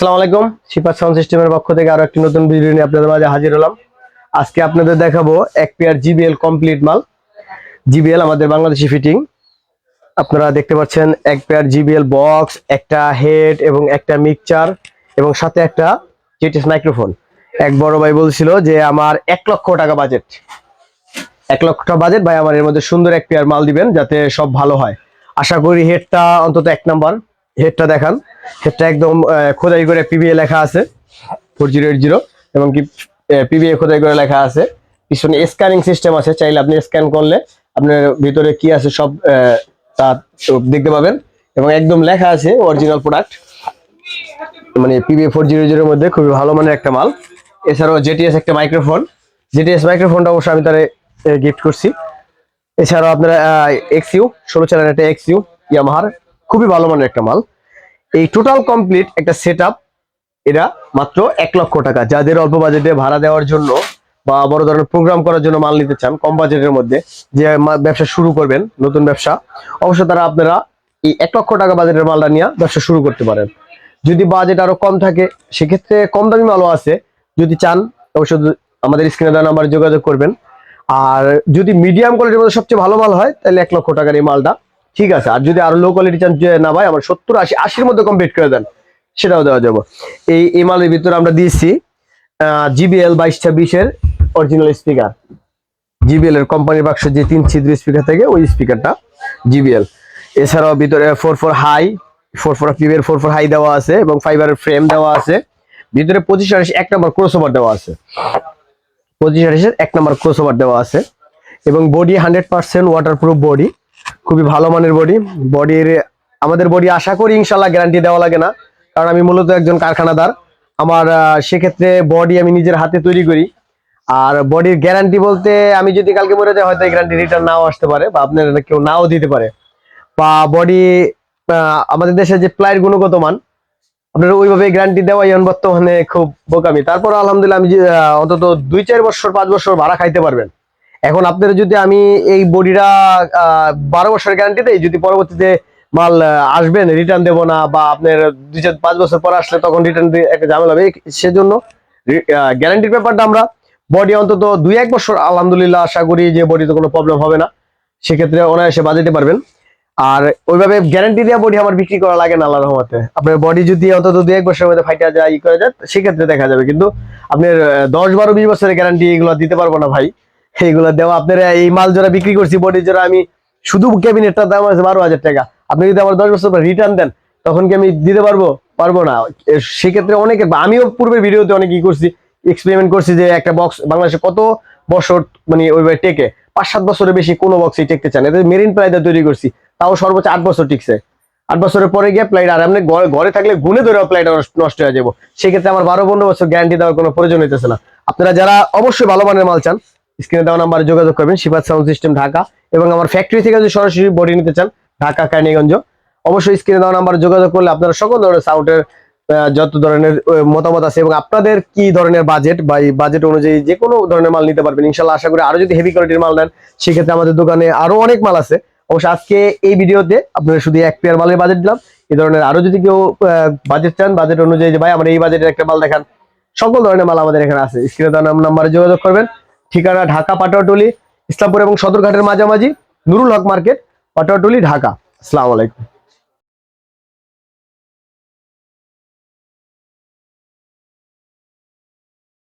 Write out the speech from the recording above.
আসসালামু আলাইকুম, শিপার সাউন্ড সিস্টেমের পক্ষ থেকে আরও একটি নতুন ভিডিও নিয়ে আপনাদের মাঝে হাজির হলাম। আজকে আপনাদের দেখাবো এক পেয়ার জিবিএল কমপ্লিট মাল। জিবিএল আমাদের বাংলাদেশি ফিটিং। আপনারা দেখতে পাচ্ছেন এক পেয়ার জিবিএল বক্স, একটা হেড এবং একটা মিক্সচার এবং সাথে একটা জিটিএস মাইক্রোফোন। এক বড় ভাই বলছিল যে, আমার এক লক্ষ টাকা বাজেট। এক লক্ষ টাকা বাজেট, ভাই, আমার এর মধ্যে সুন্দর এক পেয়ার মাল দিবেন যাতে সব ভালো হয়। আশা করি হেডটা অন্তত এক নাম্বার। হেডটা দেখান। হেডটা একদম খোদাই করে পিবিএ লেখা আছে ফোর জিরো এইট জিরো এবং কি পিবিএ খোদাই করে লেখা আছে। পিছনে স্ক্যানিং সিস্টেম আছে, চাইলে আপনি স্ক্যান করলে আপনার ভিতরে কি আছে সব তা দেখতে পাবেন। এবং একদম লেখা আছে অরিজিনাল প্রোডাক্ট মানে পিবিএ ফোর জিরো জিরোর মধ্যে খুবই ভালো মানের একটা মাল। এছাড়াও জেটিএস একটা মাইক্রোফোন জেটিএস মাইক্রোফোনটা অবশ্যই আমি তারে গিফট করছি। এছাড়াও আপনারা এক্সইউ ষোলো চ্যানেল একটা এক্সইউ ইয়ামাহার খুবই ভালো মানের একটা মাল। এই টোটাল কমপ্লিট একটা সেট এটা মাত্র এক লক্ষ টাকা। যাদের অল্প বাজেটে ভাড়া দেওয়ার জন্য বা বড় ধরনের প্রোগ্রাম করার জন্য মাল নিতে চান, কম বাজেটের মধ্যে যে ব্যবসা শুরু করবেন, নতুন ব্যবসা, অবশ্য তারা আপনারা এই এক লক্ষ টাকা বাজেটের মালটা নিয়ে ব্যবসা শুরু করতে পারেন। যদি বাজেট আরও কম থাকে, সেক্ষেত্রে কম দামি মালও আছে। যদি চান, অবশ্য আমাদের স্ক্রিনে দেওয়া নাম্বারে যোগাযোগ করবেন। আর যদি মিডিয়াম কোয়ালিটির মধ্যে সবচেয়ে ভালো মাল হয়, তাহলে এক লক্ষ টাকার এই মালটা ঠিক আছে, আর যদি আরও লো কোয়ালিটি চান না ভাই, আমার সত্তর আশি, আশির মধ্যে কমপ্লিট করে দেন, সেটাও দেওয়া যাবে। এই এই মালের ভিতরে আমরা দিয়েছি জিবিএল বাইশ ছাব্বিশের অরিজিনাল স্পিকার জিবিএল এর কোম্পানির বাক্স যে তিন ছিদ্র স্পিকার থাকে ওই স্পিকারটা জিবিএল এছাড়াও ভিতরে four four high four four পিবের four four high দেওয়া আছে এবং ফাইবারের ফ্রেম দেওয়া আছে। ভিতরে পঁচিশ আড়াইশ, এক নম্বর ক্রোসওভার দেওয়া আছে। পঁচিশ আড়াইশের এক নম্বর ক্রোসওভার দেওয়া আছে। এবং body hundred percent waterproof body খুবই ভালো মানের বডি। বডির আমাদের বডি আশা করি ইনশাল্লাহ গ্যারান্টি দেওয়া লাগে না। কারণ আমি মূলত একজন কারখানাদার। আমার সেক্ষেত্রে বডি আমি নিজের হাতে তৈরি করি। আর বডির গ্যারান্টি বলতে আমি যদি কালকে মরে যাই, হয়তো গ্যারান্টি রিটার্ন নাও আসতে পারে বা আপনার কেউ নাও দিতে পারে। বা বডি আমাদের দেশে যে প্লাইয়ের গুণগত মান, আপনার ওইভাবে গ্যারান্টি দেওয়া এখন বর্তমানে খুব বোকামি। তারপর আলহামদুলিল্লাহ আমি অন্তত দুই চার বছর, পাঁচ বছর ভাড়া খাইতে পারবেন। এখন আপনার যদি আমি এই বডিটা বারো বছরের গ্যারান্টি দেই, যদি পরবর্তীতে মাল আসবেন রিটার্ন দেবো না, বা আপনার দুই চার পাঁচ বছর পর আসলে তখন রিটার্ন একটা ঝামেলা হবে সেজন্য গ্যারান্টির ব্যাপারটা আমরা বডি অন্তত দুই এক বছর, আলহামদুলিল্লাহ আশা করি যে বডিতে কোনো প্রবলেম হবে না। সেক্ষেত্রে অনায়াসে বাজাতে পারবেন। আর ওইভাবে গ্যারান্টি দেওয়া বডি আমার বিক্রি করা লাগে না আল্লাহ রহমতে। আপনার বডি যদি অন্তত দুই এক বছরের মধ্যে ফাইটা যায়, ই করে যায়, সেক্ষেত্রে দেখা যাবে। কিন্তু আপনার দশ বারো বিশ বছরের গ্যারান্টি এগুলো দিতে পারব না ভাই। এইগুলো দেওয়া আপনারা এই মাল জোড়া বিক্রি করছি বডি জোড়া আমি শুধু ক্যাবিনেটটার দাম আছে বারো হাজার টাকা। আপনি যদি আমার দশ বছর পর রিটার্ন দেন, তখন কি আমি দিতে পারব? পারব না। সেক্ষেত্রে অনেকে, আমিও পূর্বের ভিডিওতে অনেক ই করছি এক্সপেরিমেন্ট করছি যে একটা বক্স বাংলাদেশে কত বছর মানে ওইভাবে টেকে। পাঁচ, সাত বছরের বেশি কোনো বক্সই টেকতে চান এদের মেরিন প্লাইটা তৈরি করছি, তাও সর্বোচ্চ আট বছর টিকছে। আট বছরের পরে গিয়ে প্লাইট আর আপনি ঘরে থাকলে গুনে ধরে প্লাইট নষ্ট হয়ে যাব। সেক্ষেত্রে আমার বারো, পনেরো বছর গ্যারান্টি দেওয়ার কোনো প্রয়োজন হইতেছে না। আপনারা যারা অবশ্যই ভালো মানের মাল চান স্ক্রিনে দেওয়া নাম্বারে যোগাযোগ করবেন শিবাদ সাউন্ড সিস্টেম ঢাকা এবং আমার ফ্যাক্টরি থেকে যদি সরাসরি বডি নিতে চান, ঢাকা, কার্নিগঞ্জ। অবশ্যই স্ক্রিনে দেওয়া নাম্বারে যোগাযোগ করলে আপনারা সকল ধরনের সাউন্ডের যত ধরনের মতামত আছে এবং আপনাদের কি ধরনের বাজেট বা বাজেট অনুযায়ী যে কোনো ধরনের মাল নিতে পারবেন ইনশাল্লাহ আশা করি আরও যদি হেভি কোয়ালিটির মাল নেন, সেক্ষেত্রে আমাদের দোকানে আরও অনেক মাল আছে। অবশ্য আজকে এই ভিডিওতে আপনারা শুধু এক পেয়ার মালের বাজেট দিলাম এই ধরনের আরও যদি কেউ বাজেট চান বাজেট অনুযায়ী যে ভাই, আমার এই বাজেটের একটা মাল দেখান, সকল ধরনের মাল আমাদের এখানে আছে। স্ক্রিনে দেওয়া নাম্বারে যোগাযোগ করবেন ঠিকানা ঢাকা পাটোয়াটুলি ইসলামপুর এবং সদরঘাটের মাঝামাঝি নুরুল হক মার্কেট পাটোয়াটুলি ঢাকা। আসসালামু আলাইকুম।